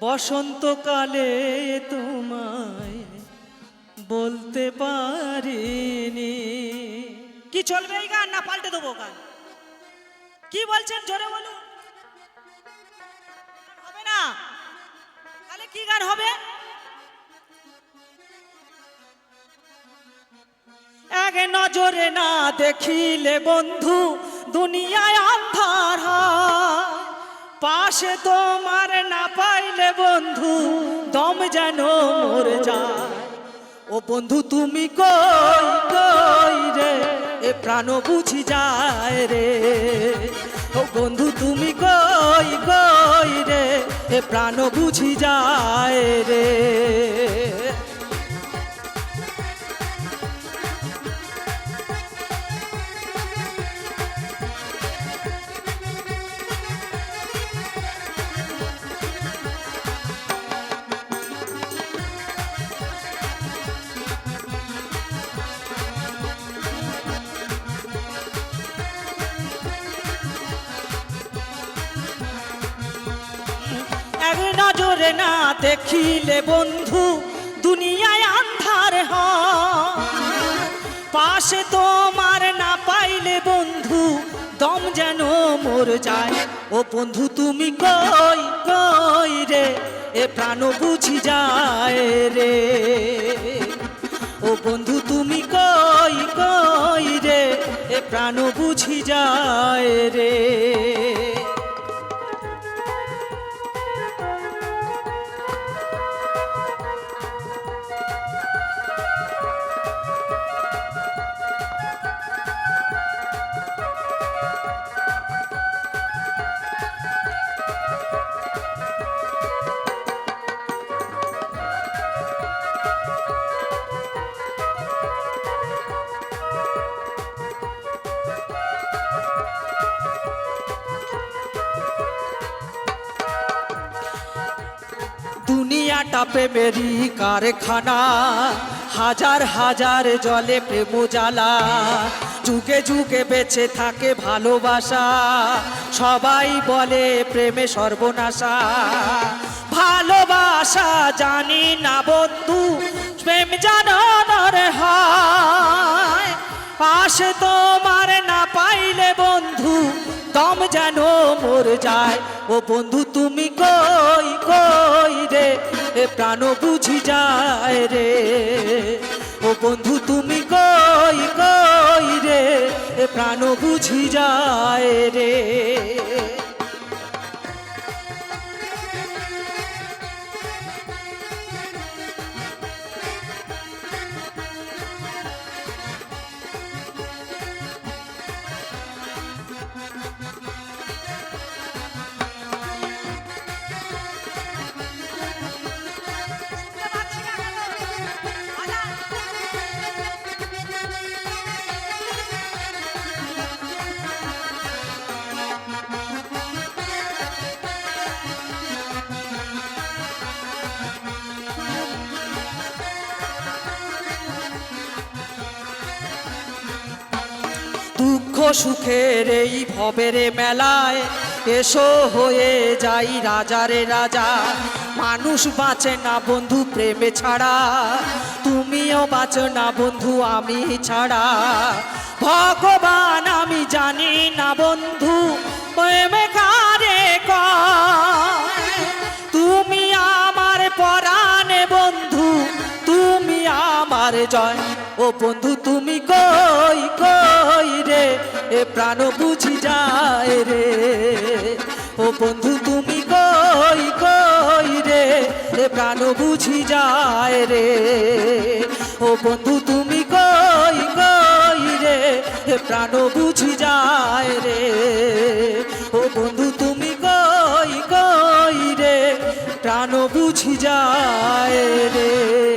বসন্তকালে তোমায় বলতে পারিনি। কি চলবে এই গান? না, পাল্টে দেবো গান। কি বলছেন? জোরে বলুন। হবে না? তাহলে কি গান হবে? এক নজরে না দেখিলে বন্ধু, দুনিয়ায় আন্ধার হয়। পাশে তোমার না পাইলে বন্ধু, দম যেন মরে যায়। ও বন্ধু, তুমি কই কই রে? এ প্রাণ বুঝি যায় রে। ও বন্ধু, তুমি কই কই রে? এ প্রাণ বুঝি যায় রে। এক নজরে না দেখিলে বন্ধু, দুনিয়ায় আন্ধার হয়। পাশে তোমার না পাইলে বন্ধু, দম যেন মোর যায়। ও বন্ধু, তুমি কই কই রে? এ প্রাণ বুঝি যায় রে। ও বন্ধু, তুমি কই কই রে? এ প্রাণ বুঝি যায় রে। দুনিয়াটা প্রেমেরই কারখানা। হাজার হাজার জলে প্রেম জ্বালা। যুগে যুগে বেঁচে থাকে ভালোবাসা। সবাই বলে প্রেমে সর্বনাশা। ভালোবাসা জানি না বন্ধু, প্রেম জানানোর হয়। পাশে তোমার না পাইলে বন্ধু দম যেন মোর যায়। ও বন্ধু, তুমি কই কই রে? এ প্রাণ বুঝি যায় রে। ও বন্ধু, তুমি কই কই রে? এ প্রাণ বুঝি যায় রে। দুঃখ সুখের এই ভবের মেলায় এসো হয়ে যাই রাজারে রাজা। মানুষ বাঁচে না বন্ধু, প্রেমে ছাড়া। তুমিও বাঁচো না বন্ধু, আমি ছাড়া। ভগবান, আমি জানি না বন্ধু, প্রেমে কারে তুমি আমার পরাণে বন্ধু, তুমি আমার জয়। ও বন্ধু, তুমি রে এ প্রাণ বুঝি যায় রে। ও বন্ধু, তুমি কই কই রে? এ প্রাণ বুঝি যায় রে। ও বন্ধু, তুমি কই কই রে? এ প্রাণ বুঝি যায় রে। ও বন্ধু, তুমি কই কই রে? প্রাণ বুঝি যায় রে।